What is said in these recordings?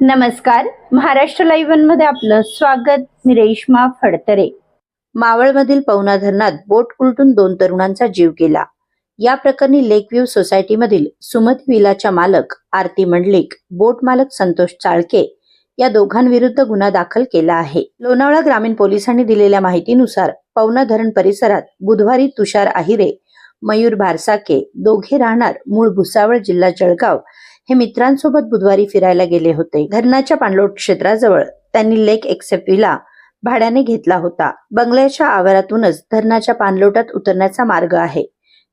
नमस्कार. महाराष्ट्र लाईव्हमध्ये आपलं स्वागत. मी रेश्मा फडतरे. मावळमधील पवना धरणात बोट उलटून दोन तरुणांचा जीव गेला. या प्रकरणी लेकव्ह्यू सोसायटीमधील सुमत विलाच्या मालक आरती मंडलिक बोट मालक संतोष चाळके या दोघांविरुद्ध गुन्हा दाखल केला आहे. लोणावळा ग्रामीण पोलिसांनी दिलेल्या माहितीनुसार पवना धरण परिसरात बुधवारी तुषार आहिरे मयूर भारसाके दोघे राहणार मूळ भुसावळ जिल्हा जळगाव हे मित्रांसोबत बुधवारी फिरायला गेले होते. धरणाच्या पाणलोट क्षेत्राजवळ त्यांनी लेक एक्सेप्ट विला भाड्याने घेतला होता. बंगल्याच्या आवारातूनच धरणाच्या पाणलोटात उतरण्याचा मार्ग आहे.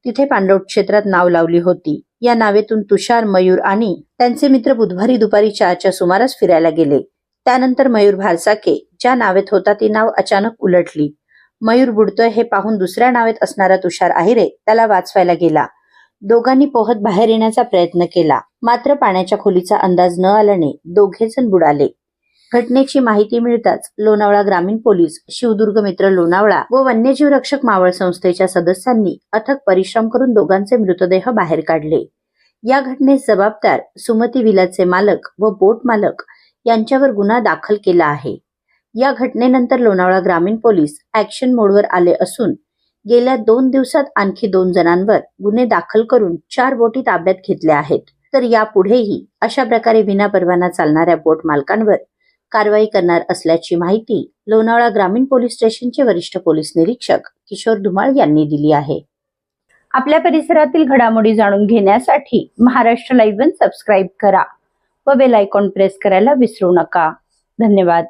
तिथे पाणलोट क्षेत्रात नाव लावली होती. या नावेतून तुषार मयूर आणि त्यांचे मित्र बुधवारी दुपारी चारच्या सुमारास फिरायला गेले. त्यानंतर मयूर भारसाके ज्या नावेत होता ती नाव अचानक उलटली. मयूर बुडतोय हे पाहून दुसऱ्या नावेत असणारा तुषार आहिरे त्याला वाचवायला गेला. दोघांनी पोहत बाहेर येण्याचा प्रयत्न केला. मात्र पाण्याच्या खोलीचा अंदाज न आल्याने दोघेजण बुडाले. घटनेची माहिती मिळताच लोणावळा ग्रामीण पोलीस शिवदुर्ग मित्र लोणावळा व वन्यजीव रक्षक मावळ संस्थेच्या सदस्यांनी अथक परिश्रम करून दोघांचे मृतदेह बाहेर काढले. या घटनेस जबाबदार सुमती विलाचे मालक व बोट मालक यांच्यावर गुन्हा दाखल केला आहे. या घटनेनंतर लोणावळा ग्रामीण पोलीस ऍक्शन मोडवर आले असून गेल्या दोन दिवसात आणखी दोन जणांवर गुन्हे दाखल करून चार बोटी ताब्यात घेतल्या आहेत. तर यापुढेही अशा प्रकारे विना परवाना चालणाऱ्या बोट मालकांवर कारवाई करणार असल्याची माहिती लोणावळा ग्रामीण पोलीस स्टेशनचे वरिष्ठ पोलीस निरीक्षक किशोर धुमाळ यांनी दिली आहे. आपल्या परिसरातील घडामोडी जाणून घेण्यासाठी महाराष्ट्र लाईव्ह सबस्क्राईब करा व बेल आयकॉन प्रेस करायला विसरू नका. धन्यवाद.